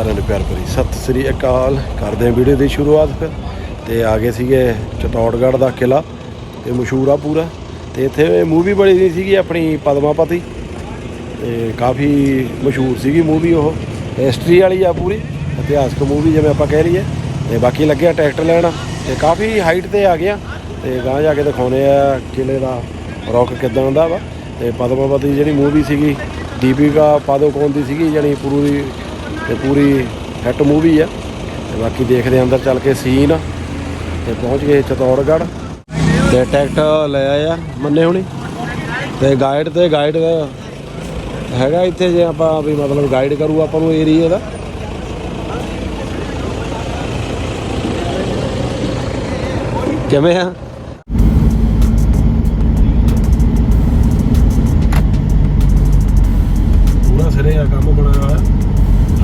ਸਾਰਿਆਂ ਨੂੰ ਪਿਆਰ ਭਰੀ ਸਤਿ ਸ੍ਰੀ ਅਕਾਲ। ਕਰਦੇ ਹਾਂ ਵੀਡੀਓ ਦੀ ਸ਼ੁਰੂਆਤ ਫਿਰ। ਤੇ ਆ ਗਏ ਸੀਗੇ ਚਟੌੜਗੜ੍ਹ ਦਾ ਕਿਲਾ ਤੇ ਮਸ਼ਹੂਰ ਆ ਪੂਰਾ। ਤੇ ਇੱਥੇ ਮੂਵੀ ਬਣੀ ਦੀ ਸੀਗੀ ਆਪਣੀ ਪਦਮਾਪਤੀ ਤੇ ਕਾਫੀ ਮਸ਼ਹੂਰ ਸੀਗੀ ਮੂਵੀ ਉਹ। ਹਿਸਟਰੀ ਵਾਲੀ ਆ ਪੂਰੀ। ਇਤਿਹਾਸਕ ਮੂਵੀ ਜਿਵੇਂ ਆਪਾਂ ਕਹਿ ਲਈਏ। ਤੇ ਬਾਕੀ ਲੱਗਿਆ ਟਰੈਕਟਰ ਲੈਣ। ਤੇ ਕਾਫੀ ਹਾਈਟ ਤੇ ਆ ਗਿਆ। ਤੇ ਗਾਂ ਜਾ ਕੇ ਦਿਖਾਉਣੇ ਆ ਕਿਲੇ ਦਾ ਰੌਕ ਕਿਦਾਂ ਦਾ ਵਾ। ਤੇ ਪਦਮਾਵਤੀ ਜਿਹੜੀ ਮੂਵੀ ਸੀਗੀ, ਦੀਪਿਕਾ ਪਾਦੂਕੋਣ ਦੀ ਸੀਗੀ ਜਿਹੜੀ ਪੂਰੀ ਤੇ ਪੂਰੀ ਹਿੱਟ ਮੂਵੀ ਆ। ਤੇ ਬਾਕੀ ਦੇਖਦੇ ਆ ਅੰਦਰ ਚੱਲ ਕੇ ਸੀਨ ਤੇ ਪਹੁੰਚ ਗਏ ਚਤੌੜਗੜ੍ਹ। ਤੇ ਟਰੈਕਟਰ ਲੈ ਆਇਆ ਮੰਨੇ ਹੁਣੀ। ਤੇ ਗਾਈਡ ਤੇ ਗਾਈਡ ਹੈਗਾ ਇੱਥੇ ਜੇ ਆਪਾਂ ਵੀ ਮਤਲਬ ਗਾਈਡ ਕਰੂ ਆਪਾਂ ਨੂੰ ਏਰੀਆ ਦਾ। ਕਿਵੇਂ ਆ?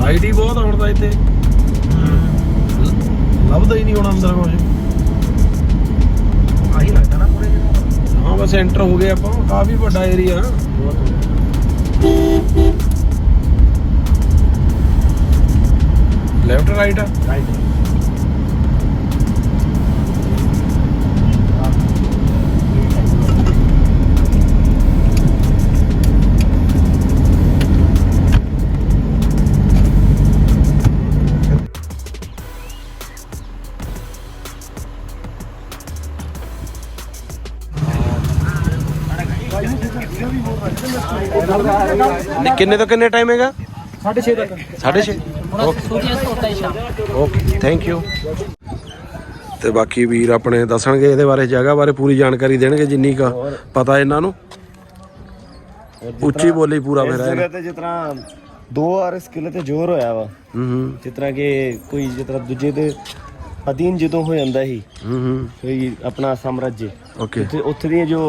ਹੀ ਬਹੁਤ ਹੁਣ ਦਾ ਇੱਥੇ। ਲੱਭਦਾ ਹੀ ਨਹੀਂ ਹੁਣ ਅੰਦਰ ਕੁਝ ਆਹੀ ਲੱਗਦਾ ਨਾ ਪੂਰੇ ਜਿਹਨੂੰ ਹਾਂ ਬਸ ਐਂਟਰ ਹੋ ਗਏ ਆਪਾਂ। ਕਾਫੀ ਵੱਡਾ ਏਰੀਆ ਲੈਫਟ ਰਾਈਟ ਆ ਕਿੰਨੇ ਤੋਂ ਕਿੰਨੇ ਟਾਈਮ ਹੈਗਾ? 6:30 ਤੱਕ। 6:30 ਓਕੇ ਥੈਂਕ ਯੂ ਤੇ ਬਾਕੀ ਵੀਰ ਆਪਣੇ ਦੱਸਣਗੇ ਇਹਦੇ ਬਾਰੇ ਜਗ੍ਹਾ ਬਾਰੇ ਪੂਰੀ ਜਾਣਕਾਰੀ ਦੇਣਗੇ ਜਿੰਨੀ ਕਾ ਪਤਾ ਇਹਨਾਂ ਨੂੰ। ਉੱਚੀ ਬੋਲੀ ਪੂਰਾ ਫਿਰ ਇਸ ਤੇ ਜਿਸ ਦੋ ਵਾਰ ਸਕਿੱਲ ਤੇ ਜ਼ੋਰ ਹੋਇਆ ਵਾ। ਹੂੰ ਜਿਸ ਤਰ੍ਹਾਂ ਕਿ ਕੋਈ ਜਿਸ ਦੂਜੇ ਤੇ ਅਧੀਨ ਜਦੋਂ ਹੋ ਜਾਂਦਾ ਸੀ ਹੂੰ ਹੂੰ। ਕੋਈ ਆਪਣਾ ਸਾਮਰਾਜ। ਓਕੇ ਤੇ ਉੱਥੇ ਦੀਆਂ ਜੋ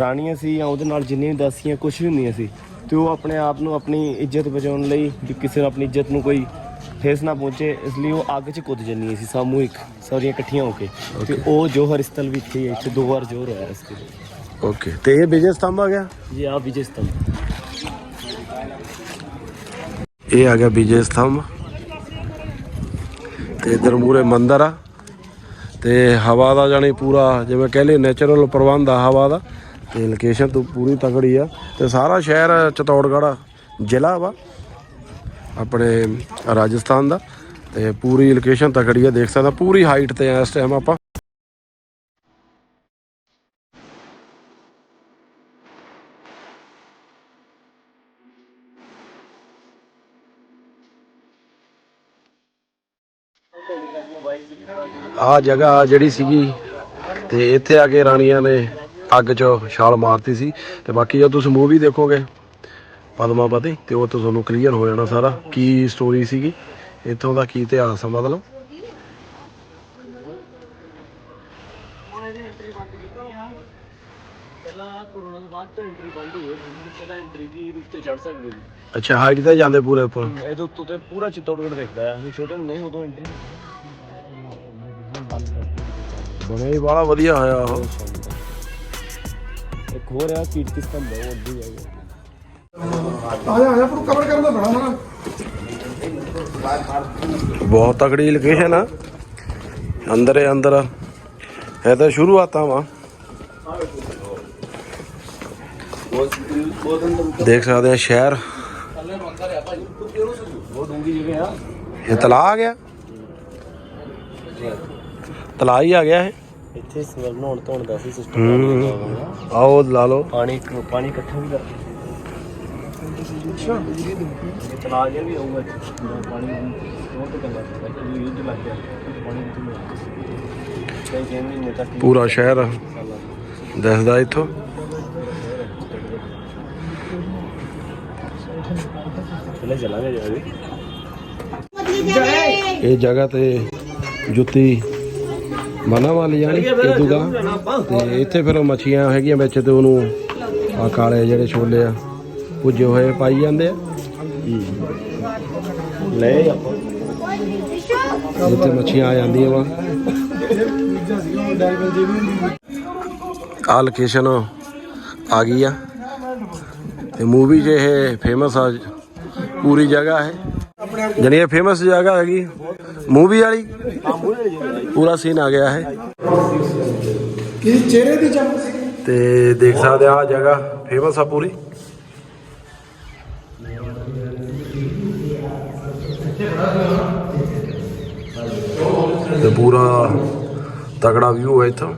ਰਾਣੀਆਂ ਸੀ ਜਾਂ ਉਹਦੇ ਨਾਲ ਜਿੰਨੀਆਂ ਵੀ ਦਾਸੀਆਂ ਕੁਝ ਵੀ ਹੁੰਦੀਆਂ ਸੀ ਤੇ ਉਹ ਆਪਣੇ ਆਪ ਨੂੰ ਆਪਣੀ ਇੱਜ਼ਤ ਬਚਾਉਣ ਲਈ ਵੀ ਕਿਸੇ ਨੂੰ ਆਪਣੀ ਇੱਜ਼ਤ ਨੂੰ ਕੋਈ ਠੇਸ ਨਾ ਪਹੁੰਚੇ ਇਸ ਲਈ ਉਹ ਅੱਗ 'ਚ ਕੁੱਦ ਜਾਂਦੀਆਂ ਸੀ ਸਾਮੂਹਿਕ ਸਾਰੀਆਂ ਇਕੱਠੀਆਂ ਹੋ ਕੇ। ਤੇ ਉਹ ਜੋਹਰ ਸਥਲ ਵੀ ਇੱਥੇ ਹੀ ਹੈ ਇੱਥੇ ਦੋ ਵਾਰ ਜ਼ੋਰ ਹੋਇਆ ਇਸ ਕਿਲੇ ਓਕੇ ਤੇ ਇਹ ਵਿਜੇ ਸਤੰਭ ਆ ਗਿਆ? ਜੀ ਆ ਵਿਜੇ ਸਤੰਭ। ਇਹ ਆ ਗਿਆ ਵਿਜੇ ਸਤੰਭ। ਤੇ ਇਧਰ ਮੂਰੇ ਮੰਦਿਰ ਆ। ਤੇ ਹਵਾ ਦਾ ਜਾਨੀ ਪੂਰਾ ਜਿਵੇਂ ਕਹਿ ਲਈ ਨੇਚਰਲ ਪ੍ਰਬੰਧ ਆ ਹਵਾ ਦਾ। ਤੇ ਲੋਕੇਸ਼ਨ ਤੋਂ ਪੂਰੀ ਤਕੜੀ ਆ। ਤੇ ਸਾਰਾ ਸ਼ਹਿਰ ਚਤੌੜਗੜ੍ਹ ਜ਼ਿਲ੍ਹਾ ਵਾ। ਆਪਣੇ ਰਾਜਸਥਾਨ ਦਾ। ਤੇ ਪੂਰੀ ਲੋਕੇਸ਼ਨ ਤਕੜੀ ਆ, ਦੇਖ ਸਕਦਾ। ਪੂਰੀ ਹਾਈਟ ਤੇ ਆ ਇਸ ਟਾਈਮ ਆਪਾਂ। ਆ ਜਗ੍ਹਾ ਜਿਹੜੀ ਸੀਗੀ, ਤੇ ਇੱਥੇ ਆ ਕੇ ਰਾਣੀਆਂ ਨੇ ਅੱਗ 'ਚ ਛਾਲ ਮਾਰਤੀ ਸੀ ਤੇ ਬਾਕੀ ਜਦੋਂ ਤੁਸੀਂ ਮੂਵੀ ਦੇਖੋਗੇ ਪਦਮਾਵਤੀ ਤੇ ਉਹ ਤੋਂ ਤੁਹਾਨੂੰ ਕਲੀਅਰ ਹੋ ਜਾਣਾ ਸਾਰਾ ਕੀ ਸਟੋਰੀ ਸੀਗੀ ਇੱਥੋਂ ਦਾ ਕੀ ਇਤਿਹਾਸ ਆ ਮਤਲਬ? ਅੱਛਾ ਹਾਈਟ ਤੇ ਜਾਂਦੇ ਪੂਰੇ ਉੱਪਰ। ਇਹਦੇ ਉੱਤੋਂ ਤੇ ਪੂਰਾ ਚਿੱਤੌੜਗੜ੍ਹ ਦਿਖਦਾ ਹੈ ਅਸੀਂ ਛੋਟੇ ਹੁੰਦੇ ਸੀ ਉਦੋਂ ਐਂਟਰੀ ਬਣਿਆ ਹੀ ਬੜਾ ਵਧੀਆ ਹੋਇਆ ਉਹ। ਇੱਕ ਹੋਰ ਆ ਕੀਰਤੀ ਸਤੰਭ ਹੈ ਉਹ ਅੱਗੇ ਜਾਏਗਾ ਬਹੁਤ ਤਕੜੀ ਲੋਕੇਸ਼ਨ ਆ। ਅੰਦਰ ਹੀ ਅੰਦਰ। ਇਹ ਤਾਂ ਸ਼ੁਰੂਆਤਾਂ ਵਾ। ਦੇਖ ਸਕਦੇ ਆ ਸ਼ਹਿਰ। ਇਹ ਤਲਾਅ ਆ ਗਿਆ। ਤਲਾਅ ਹੀ ਆ ਗਿਆ ਇਹ। ਇੱਥੇ ਸਵਰ ਨਹਾਉਣ ਧੋਣ ਦਾ ਸੀ। ਸਿਸਟਮ ਆਓ ਲਾ ਲਓ। ਪਾਣੀ ਪਾਣੀ ਇਕੱਠਾ ਵੀ ਕਰਦੇ ਵੀ ਆਊਗਾ। ਪਾਣੀ ਤੇ ਲੱਗ ਗਿਆ। ਪਾਣੀ ਕਈ ਮਹੀਨੇ ਤੱਕ ਪੂਰਾ ਸ਼ਹਿਰ ਦਿਸਦਾ ਇੱਥੋਂ। ਚਲਾਂਗੇ ਜਾ ਇਹ ਜਗ੍ਹਾ ਤੇ ਜੁੱਤੀ ਮਨਾ ਵਾਲੀ ਜਾਣੀ ਇਦੂਗਾ ਤੇ ਇੱਥੇ ਫਿਰ ਉਹ ਮੱਛੀਆਂ ਹੈਗੀਆਂ ਵਿੱਚ ਤੇ ਉਹਨੂੰ ਆ ਕਾਲੇ ਜਿਹੜੇ ਛੋਲੇ ਆ ਭੁੱਜੇ ਹੋਏ ਪਾਈ ਜਾਂਦੇ ਆ। ਲੈ ਆਪਾਂ। ਇੱਥੇ ਮੱਛੀਆਂ ਆ ਜਾਂਦੀਆਂ ਵਾ। ਆ ਲੋਕੇਸ਼ਨ ਆ ਗਈ ਆ। ਤੇ ਮੂਵੀ 'ਚ ਇਹ ਫੇਮਸ ਆ ਪੂਰੀ ਜਗ੍ਹਾ ਹੈ ਜਾਣੀ ਇਹ ਫੇਮਸ ਜਗ੍ਹਾ ਹੈਗੀ। ਮੂਵੀ ਵਾਲੀ। ਪੂਰਾ ਸੀਨ ਆ ਗਿਆ ਹੈ ਕੀ ਚਿਹਰੇ ਦੀ ਚਮਕ ਸੀ? ਤੇ ਦੇਖ ਸਕਦੇ ਆ ਜਗ੍ਹਾ ਫੇਮਸ ਆ ਪੂਰੀ। ਤੇ ਪੂਰਾ ਤਗੜਾ ਵਿਊ ਹੈ ਇੱਥੋਂ।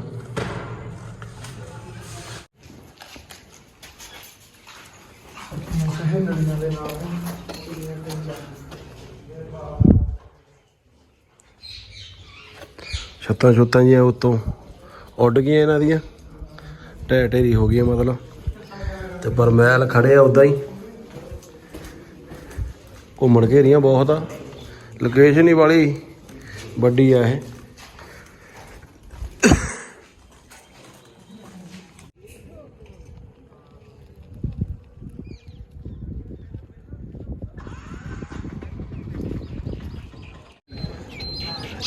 ਛੱਤਾਂ ਛੁੱਤਾਂ ਜੀਆਂ ਉੱਤੋਂ ਉੱਡ ਗਈਆਂ ਇਹਨਾਂ ਦੀਆਂ। ਢਹਿ ਢੇਰੀ ਹੋ ਗਈਆਂ ਮਤਲਬ। ਤੇ ਪਰ ਮਹਿਲ ਖੜੇ ਆ ਉਦਾਂ ਹੀ। ਘੁੰਮਣ ਘੇਰੀਆਂ ਬਹੁਤ ਆ। ਲੋਕੇਸ਼ਨ ਹੀ ਵਾਲੀ ਵੱਡੀ ਆ ਇਹ।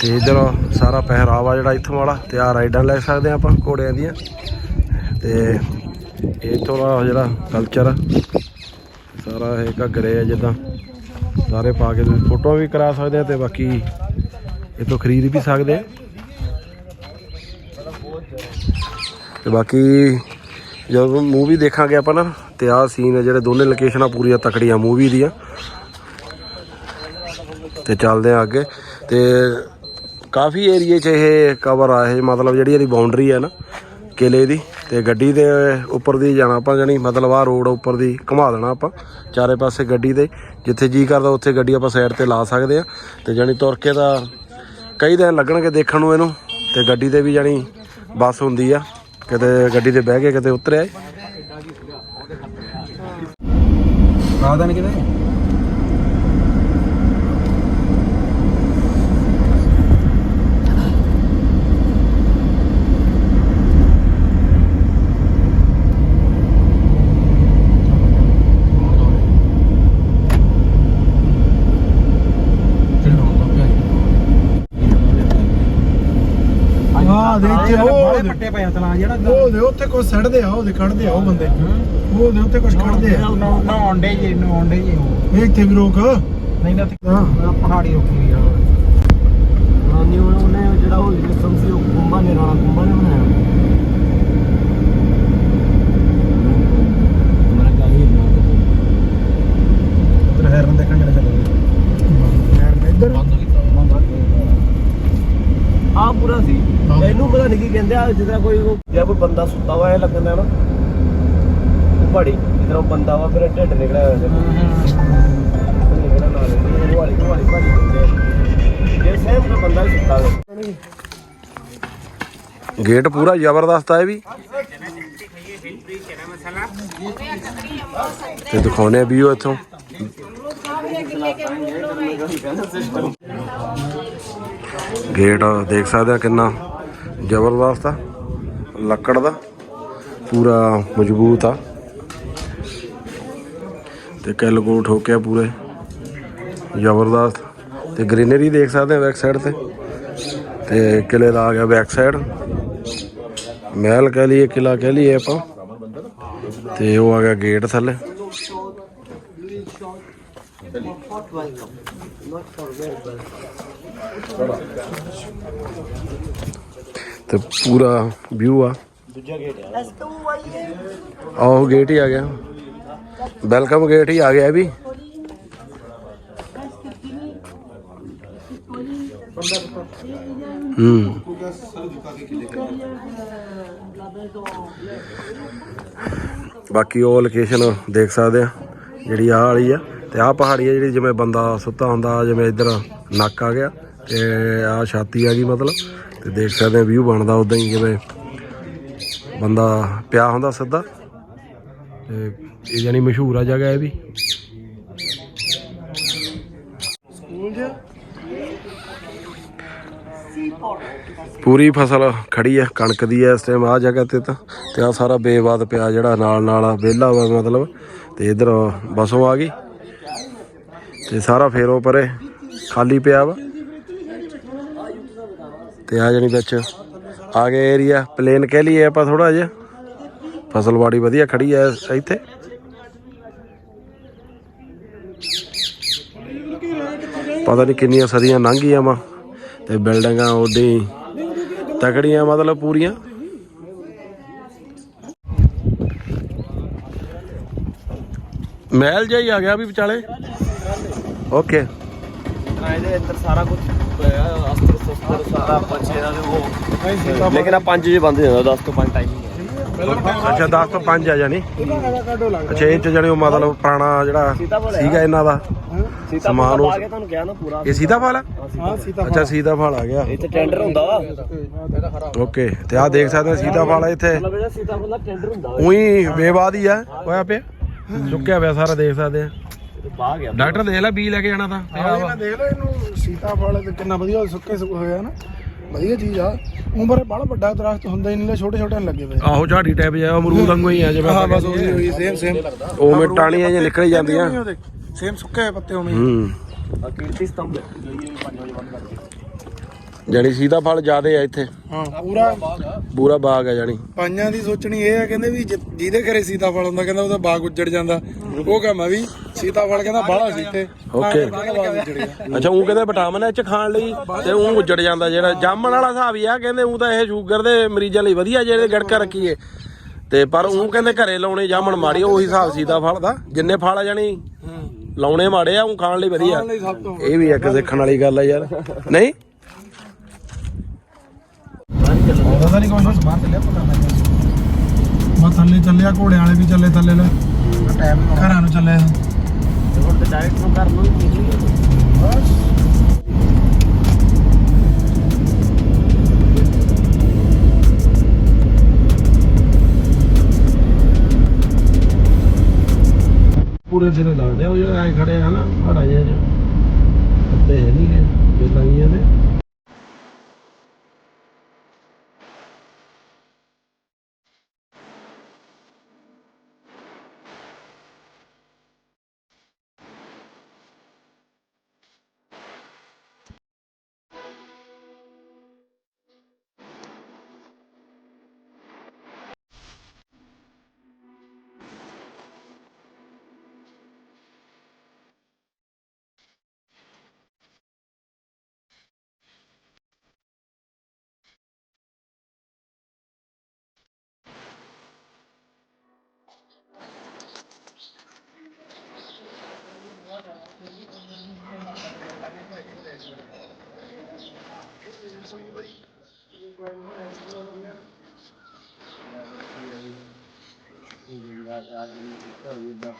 ਤੇ ਇਧਰ ਸਾਰਾ ਪਹਿਰਾਵਾ ਜਿਹੜਾ ਇੱਥੋਂ ਵਾਲਾ, ਤੇ ਆ ਰਾਈਡਾਂ ਲੈ ਸਕਦੇ ਆ ਆਪਾਂ ਘੋੜਿਆਂ ਦੀਆਂ। ਤੇ ਇੱਥੋਂ ਦਾ ਜਿਹੜਾ ਕਲਚਰ ਆ, ਸਾਰਾ ਇਹ ਘੱਗਰੇ ਆ ਜਿੱਦਾਂ। ਸਾਰੇ ਪਾ ਕੇ ਤੁਸੀਂ ਫੋਟੋਆਂ ਵੀ ਕਰਾ ਸਕਦੇ ਆ ਤੇ ਬਾਕੀ ਇੱਥੋਂ ਖਰੀਦ ਵੀ ਸਕਦੇ ਆ ਤੇ ਬਾਕੀ ਜਦੋਂ ਮੂਵੀ ਦੇਖਾਂਗੇ ਆਪਾਂ ਨਾ, ਤੇ ਆਹ ਸੀਨ ਜਿਹੜੇ ਦੋਨੇ ਲੋਕੇਸ਼ਨਾਂ ਪੂਰੀਆਂ ਤਕੜੀਆਂ ਮੂਵੀ ਦੀਆਂ। ਤੇ ਚੱਲਦੇ ਆ ਅੱਗੇ। ਤੇ ਕਾਫੀ ਏਰੀਏ 'ਚ ਇਹ ਕਵਰ ਆ, ਇਹ ਮਤਲਬ ਜਿਹੜੀ ਇਹਦੀ ਬਾਉਂਡਰੀ ਹੈ ਨਾ, ਕਿਲੇ ਦੀ ਤੇ ਗੱਡੀ ਦੇ ਉੱਪਰ ਦੀ ਜਾਣਾ ਆਪਾਂ, ਜਾਣੀ ਮਤਲਬ ਆ ਰੋਡ ਉੱਪਰ ਦੀ ਘੁਮਾ ਦੇਣਾ ਆਪਾਂ, ਚਾਰੇ ਪਾਸੇ ਗੱਡੀ ਦੇ, ਜਿੱਥੇ ਜੀ ਕਰਦਾ ਉੱਥੇ ਗੱਡੀ ਆਪਾਂ ਸਾਈਡ ਤੇ ਲਾ ਸਕਦੇ ਆ ਤੇ ਜਾਣੀ ਤੁਰ ਕੇ ਤਾਂ ਕਈ ਦਿਨ ਲੱਗਣਗੇ ਦੇਖਣ ਨੂੰ ਇਹਨੂੰ ਤੇ ਗੱਡੀ ਤੇ ਵੀ ਜਾਣੀ ਬੱਸ ਹੁੰਦੀ ਆ, ਕਿਤੇ ਗੱਡੀ ਤੇ ਬਹਿ ਕੇ ਕਿਤੇ ਉਤਰਿਆ ਰਾਧਨ ਕਿਤੇ? ਆਹ ਦੇ ਇੱਥੇ ਉਹ ਬੜੇ ਦੇ- ਪੱਟੇ ਪਏ ਤਲਾ ਜਿਹੜਾ ਉਹ ਦੇ ਉੱਥੇ ਕੁਝ ਸੜਦੇ ਆ ਉਹ ਦੇ ਖੜਦੇ ਆ ਉਹ ਬੰਦੇ। ਉਹ ਦੇ ਉੱਤੇ ਕੁਝ ਖੜਦੇ ਆ। ਨੌਂਡੇ ਜੇ ਨੌਂਡੇ ਜੇ। ਉਹ ਇਹ ਇੱਥੇ ਵੀ ਰੋਕ। ਨਹੀਂ ਨਾ ਹਾਂ। ਪਹਾੜੀ ਰੋਕੀ ਹੋਈ ਆ। ਹਾਂਜੀ ਹੁਣ ਉਹਨੇ ਜਿਹੜਾ ਉਹ ਜਿਸਮ ਸੀ ਉਹ ਕੁੰਭਾ ਨੇ ਰਾਣਾ ਕੁੰਭਾ ਨੇ ਬਣਾਇਆ। ਮੇਰਾ ਗਾਲੀ ਨਾ ਉਧਰ ਹੈਰਨ ਦੇਖਣ ਜਿਹੜੇ ਚੱਲੇ ਯਾਰ ਇੱਧਰ ਆ ਪੂਰਾ ਸੀ। ਇਹਨੂੰ ਪਤਾ ਨਹੀਂ ਕੀ ਕਹਿੰਦੇ ਆ ਜਿੱਦਾਂ ਕੋਈ ਉਹ ਜੇ ਕੋਈ ਬੰਦਾ ਸੁੱਤਾ ਹੋਇਆ ਇਹ ਲੱਗਦਾ ਨਾ ਉਹ ਪਹਾੜੀ ਜਿੱਦਾਂ ਉਹ ਬੰਦਾ ਵਾ ਫਿਰ ਢਿੱਡ ਨਿਕਲਿਆ ਹੋਇਆ ਸੀ। ਨਿਕਲਣ ਨਾਲ ਉਹ ਵਾਲੀ ਉਹ ਵਾਲੀ ਪਹਾੜੀ ਕਹਿੰਦੇ ਆ। ਜੇ ਸੇਮ ਕੋਈ ਬੰਦਾ ਹੀ ਸੁੱਤਾ ਹੋਇਆ ਗੇਟ ਪੂਰਾ ਜ਼ਬਰਦਸਤ ਆ ਇਹ ਵੀ। ਤੇ ਦਿਖਾਉਨੇ ਵੀ ਉਹ ਇੱਥੋਂ। ਗੇਟ ਦੇਖ ਸਕਦੇ ਆ ਕਿੰਨਾ ਜ਼ਬਰਦਸਤ ਆ, ਲੱਕੜ ਦਾ, ਪੂਰਾ ਮਜ਼ਬੂਤ ਆ। ਤੇ ਕਿੱਲ ਕੋਲ ਠੋਕਿਆ ਪੂਰੇ, ਜ਼ਬਰਦਸਤ। ਤੇ ਗ੍ਰੀਨਰੀ ਦੇਖ ਸਕਦੇ ਆ ਬੈਕ ਸਾਈਡ ਤੇ। ਤੇ ਕਿਲੇ ਦਾ ਆ ਗਿਆ ਬੈਕ ਸਾਈਡ। ਮਹਿਲ ਕਹਿ ਲਈਏ ਕਿਲਾ ਕਹਿ ਲਈਏ ਆਪਾਂ। ਤੇ ਉਹ ਆ ਗਿਆ ਗੇਟ ਥੱਲੇ। ਤੇ ਪੂਰਾ ਵਿਊ ਆ। ਆਹ ਗੇਟ ਹੀ ਆ ਗਿਆ। ਵੈਲਕਮ ਗੇਟ ਹੀ ਆ ਗਿਆ ਇਹ ਵੀ। ਹੂੰ। ਬਾਕੀ ਉਹ ਲੋਕੇਸ਼ਨ ਦੇਖ ਸਕਦੇ ਆ। ਜਿਹੜੀ ਆਹ ਵਾਲੀ ਆ। ਤੇ ਆਹ ਪਹਾੜੀ ਆ ਜਿਹੜੀ ਜਿਵੇਂ ਬੰਦਾ ਸੁੱਤਾ ਹੁੰਦਾ ਜਿਵੇਂ ਇੱਧਰ ਨੱਕ ਆ ਗਿਆ ਤੇ ਆਹ ਛਾਤੀ ਆ ਗਈ ਮਤਲਬ ਤੇ ਦੇਖ ਸਕਦੇ ਆ ਵਿਊ ਬਣਦਾ ਉਦਾਂ ਹੀ ਜਿਵੇਂ ਬੰਦਾ ਪਿਆ ਹੁੰਦਾ ਸਿੱਧਾ। ਤੇ ਇਹ ਜਾਨੀ ਮਸ਼ਹੂਰ ਆ ਜਗ੍ਹਾ ਇਹ ਵੀ। ਪੂਰੀ ਫਸਲ ਖੜੀ ਆ ਕਣਕ ਦੀ ਐ ਇਸ ਟਾਈਮ ਆ ਜਗ੍ਹਾ ਤੇ ਤਾਂ। ਤੇ ਆ ਸਾਰਾ ਬੇਵਾਦ ਪਿਆ ਜਿਹੜਾ ਨਾਲ ਨਾਲ ਵਿਹਲਾ ਵਾ ਮਤਲਬ। ਤੇ ਇਧਰ ਬਸੋਂ ਆ ਗਈ। ਤੇ ਸਾਰਾ ਫੇਰੋ ਪਰੇ ਖਾਲੀ ਪਿਆ ਵਾ। ਤੇ ਆ ਜਣੀ ਵਿੱਚ ਆ ਗਏ ਏਰੀਆ ਪਲੇਨ ਕਹਿ ਲਈਏ ਆਪਾਂ ਥੋੜਾ ਜਿਹਾ। ਫਸਲਵਾੜੀ ਵਧੀਆ ਖੜੀ ਐ ਇੱਥੇ। ਪਤਾ ਨਹੀਂ ਕਿੰਨੀਆਂ ਸਦੀਆਂ ਲੰਘ ਗਈਆਂ ਵਾ ਤੇ ਬਿਲਡਿੰਗਾਂ ਉਦਾਂ ਤਕੜੀਆਂ ਮਤਲਬ ਪੂਰੀਆਂ। ਮਹਿਲ ਜਿਹਾ ਹੀ ਆ ਗਿਆ ਵੀ ਵਿਚਾਲੇ। ਓਕੇ ਇਹਦੇ ਅੰਦਰ ਸਾਰਾ ਕੁਝ ਅਸਤਰ ਸ਼ਸਤਰ ਸਾਰਾ ਪੰਛੀ ਦਾ ਉਹ ਲੇਕਿਨ ਆ 5 ਜੇ ਬੰਦ ਜਾਂਦਾ 10 ਤੋਂ 5 ਟਾਈਮਿੰਗ ਹੈ ਅੱਛਾ 10 ਤੋਂ 5 ਆ ਜਾਣੀ? ਅੱਛਾ ਇਹ ਚ ਉਹ ਮਤਲਬ ਪੁਰਾਣਾ ਜਿਹੜਾ ਸੀਗਾ ਇਹਨਾਂ ਦਾ ਸੀਤਾ ਸਮਾਨ ਉਹ- ਆ ਗਿਆ ਤੁਹਾਨੂੰ ਕਿਹਾ ਨਾ ਪੂਰਾ। ਇਹ ਸੀਤਾਫਲ ਆ? ਹਾਂ ਸੀਤਾ ਅੱਛਾ ਸੀਤਾਫਲ ਆ ਗਿਆ। ਇੱਥੇ ਟੈਂਡਰ ਹੁੰਦਾ ਵਾ। ਓਕੇ ਤੇ ਆ ਦੇਖ ਸਕਦੇ ਹੋ ਸੀਤਾਫਲ ਆ ਇੱਥੇ। ਮਤਲਬ ਇਹਦਾ ਸੀਤਾਫਲ ਦਾ ਟੈਂਡਰ ਹੁੰਦਾ ਵਾ। ਉਹੀ ਬੇਬਾਦ ਹੀ ਆ। ਹੋਇਆ ਪਿਆ ਸਾਰਾ ਦੇਖ ਸਕਦੇ ਆ। ਡਾਕਟਰ ਦੇਖ ਲੈ ਬੀ ਲੈ ਕੇ ਜਾਣਾ ਤਾਂ। ਆਹ ਇਹਨਾਂ ਦੇਖ ਲਓ ਇਹਨੂੰ ਸੀਤਾਫਲ ਤੇ ਕਿੰਨਾ ਵਧੀਆ ਸੁੱਕੇ ਸੁੱਕੇ ਹੋਇਆ ਨਾ। ਵਧੀਆ ਚੀਜ਼ ਆ। ਉਮਰ ਬੜਾ ਵੱਡਾ ਦਰਖਤ ਹੁੰਦਾ ਹੀ ਨਹੀਂ ਲੈ ਛੋਟੇ ਛੋਟੇ ਲੱਗੇ ਪਏ। ਆਹੋ ਝਾੜੀ ਟੈਪ ਜਿਹਾ ਅਮਰੂਦ ਵਾਂਗੂ ਹੀ ਆ ਜਿਵੇਂ ਹਾਂ ਬਸ ਉਹੀ ਹੋਈ ਸੇਮ ਸੇਮ ਉਵੇਂ ਟਾਣੀਆਂ ਜਿਹੀਆਂ ਨਿਕਲ ਜਾਂਦੀਆਂ। ਸੇਮ ਸੁੱਕੇ ਪੱਤੇ ਉਵੇਂ ਹੀ। ਹੂੰ। ਆ ਕੀਰਤੀ ਸਤੰਭ ਜਾਣੀ ਸੀਤਾਫਲ ਜ਼ਿਆਦੇ ਆ ਇੱਥੇ। ਹਾਂ ਪੂਰਾ ਪੂਰਾ ਬਾਗ ਆ ਜਾਣੀ। ਪਾਈਆਂ ਦੀ ਸੋਚਣੀ ਇਹ ਆ ਕਹਿੰਦੇ ਵੀ ਜਿ- ਜਿਹਦੇ ਘਰੇ ਸੀਤਾਫਲ ਹੁੰਦਾ ਕਹਿੰਦਾ ਉਹਦਾ ਬਾਗ ਉੱਜੜ ਜਾਂਦਾ। ਉਹ ਕੰਮ ਆ ਵੀ ਸੀਤਾਫਲ ਕਹਿੰਦਾ ਬਾਹਲਾ ਸੀ ਇੱਥੇ। ਓਕੇ। ਤਾਂ ਬਾਗ ਉੱਜੜ ਗਿਆ। ਅੱਛਾ ਉਹ ਕਹਿੰਦੇ ਵਿਟਾਮਿਨ ਇਹ ਚ ਖਾਣ ਲਈ ਤੇ ਉਹ ਉੱਜੜ ਜਾਂਦਾ ਜਿਹੜਾ। ਜਾਮਣ ਵਾਲਾ ਹਿਸਾਬ ਹੀ ਆ ਕਹਿੰਦੇ ਉਹ ਤਾਂ ਇਹ ਸ਼ੂਗਰ ਦੇ ਮਰੀਜ਼ਾਂ ਲਈ ਵਧੀਆ ਜਿਹੜੇ ਗੜਕਾ ਰੱਖੀਏ। ਤੇ ਪਰ ਉਹ ਕਹਿੰਦੇ ਘਰੇ ਲਾਉਣੇ ਜਾਮਣ ਮਾੜੀ ਉਹੀ ਹਿਸਾਬ ਸੀਤਾ ਫਲ ਦਾ। ਜਿੰਨੇ ਫਲ ਆ ਜਾਣੀ ਲਾਉਣੇ ਮਾੜੇ ਆ ਉਹ ਖਾਣ ਲਈ ਵਧੀਆ। ਲਈ ਸਭ ਤੋਂ ਇਹ ਵੀ ਇੱਕ ਦੇਖਣ ਵਾਲੀ ਗੱਲ ਆ ਯਾਰ। ਨਹੀਂ? ਪਤਾ ਨਹੀਂ ਕੋਈ ਬਾਹਰ ਚੱਲਿਆ ਪਤਾ ਨਹੀਂ ਮੈਂ ਥੱਲੇ ਚੱਲਿਆ ਘੋੜੇ ਵਾਲੇ ਵੀ ਚੱਲੇ ਥੱਲੇ ਲੈ। ਘਰਾਂ ਨੂੰ ਚੱਲੇ ਹੁਣ ਤੇ ਡਾਇਰੈਕਟ ਨੂੰ ਕਰਨ ਨੂੰ ਨਿਕਲੀ ਬਸ। ਪੂਰੇ ਸਿਰੇ ਲੱਗਦੇ ਉਹ ਜਿਹੜੇ ਐ ਖੜੇ ਆ ਨਾ ਹੜਾ ਜਿਹਾ ਤੇ ਹੈ ਨਹੀਂ ਗੇ ਜੇ ਲਾਈਆਂ et de faire du bac.